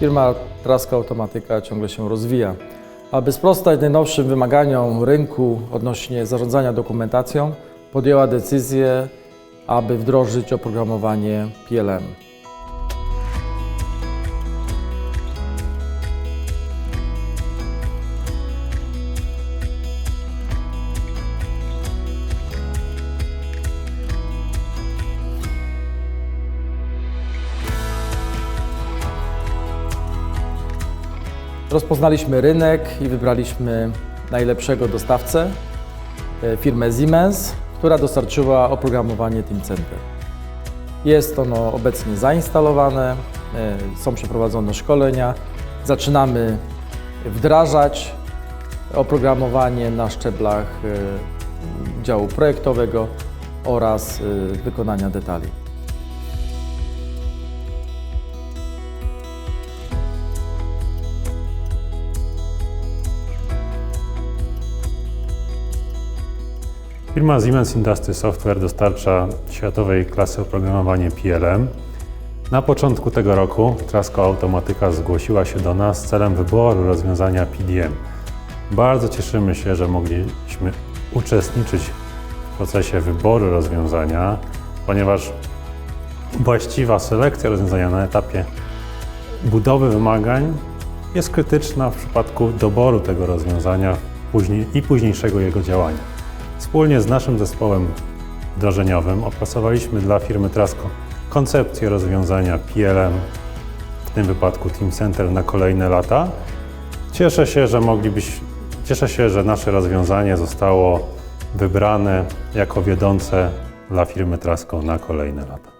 Firma Traska Automatyka ciągle się rozwija. Aby sprostać najnowszym wymaganiom rynku odnośnie zarządzania dokumentacją, podjęła decyzję, aby wdrożyć oprogramowanie PLM. Rozpoznaliśmy rynek i wybraliśmy najlepszego dostawcę, e, firmę Siemens, która dostarczyła oprogramowanie Team Center. Jest ono obecnie zainstalowane, e, są przeprowadzone szkolenia. Zaczynamy wdrażać oprogramowanie na szczeblach e, działu projektowego oraz wykonania detali. Firma Siemens Industry Software dostarcza światowej klasy oprogramowanie PLM. Na początku tego roku Trasko Automatyka zgłosiła się do nas celem wyboru rozwiązania PDM. Bardzo cieszymy się, że mogliśmy uczestniczyć w procesie wyboru rozwiązania, ponieważ właściwa selekcja rozwiązania na etapie budowy wymagań jest krytyczna w przypadku doboru tego rozwiązania i późniejszego jego działania. Wspólnie z naszym zespołem wdrożeniowym opracowaliśmy dla firmy Trasko koncepcję rozwiązania PLM, w tym wypadku Team Center na kolejne lata. Cieszę się, że moglibyś, cieszę się, że nasze rozwiązanie zostało wybrane jako wiodące dla firmy Trasko na kolejne lata.